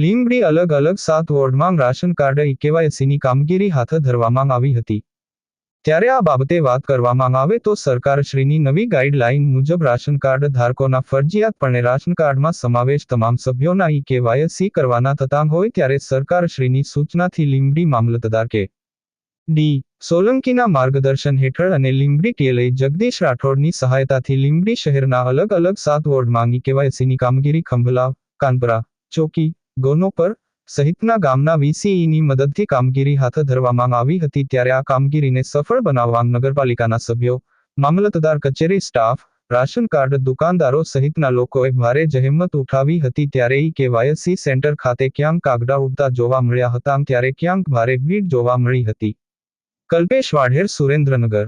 લીંબડી અલગ અલગ સાત વોર્ડમાં રાશન કાર્ડ ઈ કામગીરી હાથ ધરવામાં આવી હતી. ત્યારે આ બાબતે વાત કરવામાં આવે તો સરકારશ્રીની નવી ગાઈડલાઈન મુજબ રાશન કાર્ડ ધારકોના ફરજિયાતપણે રાશન કાર્ડમાં સમાવેશ તમામ સભ્યોના ઈ કરવાના થતા હોય ત્યારે સરકારશ્રીની સૂચનાથી લીંબડી મામલતદાર કે ડી. સોલંકીના માર્ગદર્શન હેઠળ અને લીંબડી ટીએલએ જગદીશ રાઠોડની સહાયતાથી લીંબડી શહેરના અલગ અલગ સાત વોર્ડમાં ઈ કામગીરી ખંભલાવ કાનપરા, ચોકી ગોનોપર સહિતના ગામના વીસીઈની મદદથી કામગીરી હાથ ધરવામાં આવી હતી ત્યારે આ કામગીરીને સફળ બનાવવા નગરપાલિકાના સભ્યો, મામલતદાર કચેરી સ્ટાફ, રાશન કાર્ડ દુકાનદારો સહિતના લોકોએ ભારે જહેમત ઉઠાવી હતી ત્યારે ઈ કેવાયસી સેન્ટર ખાતે ક્યાંક કાગડા ઉડતા જોવા મળ્યા હતા ત્યારે ક્યાંક ભારે ભીડ જોવા મળી હતી. કલ્પેશ વાઢેર, સુરેન્દ્રનગર.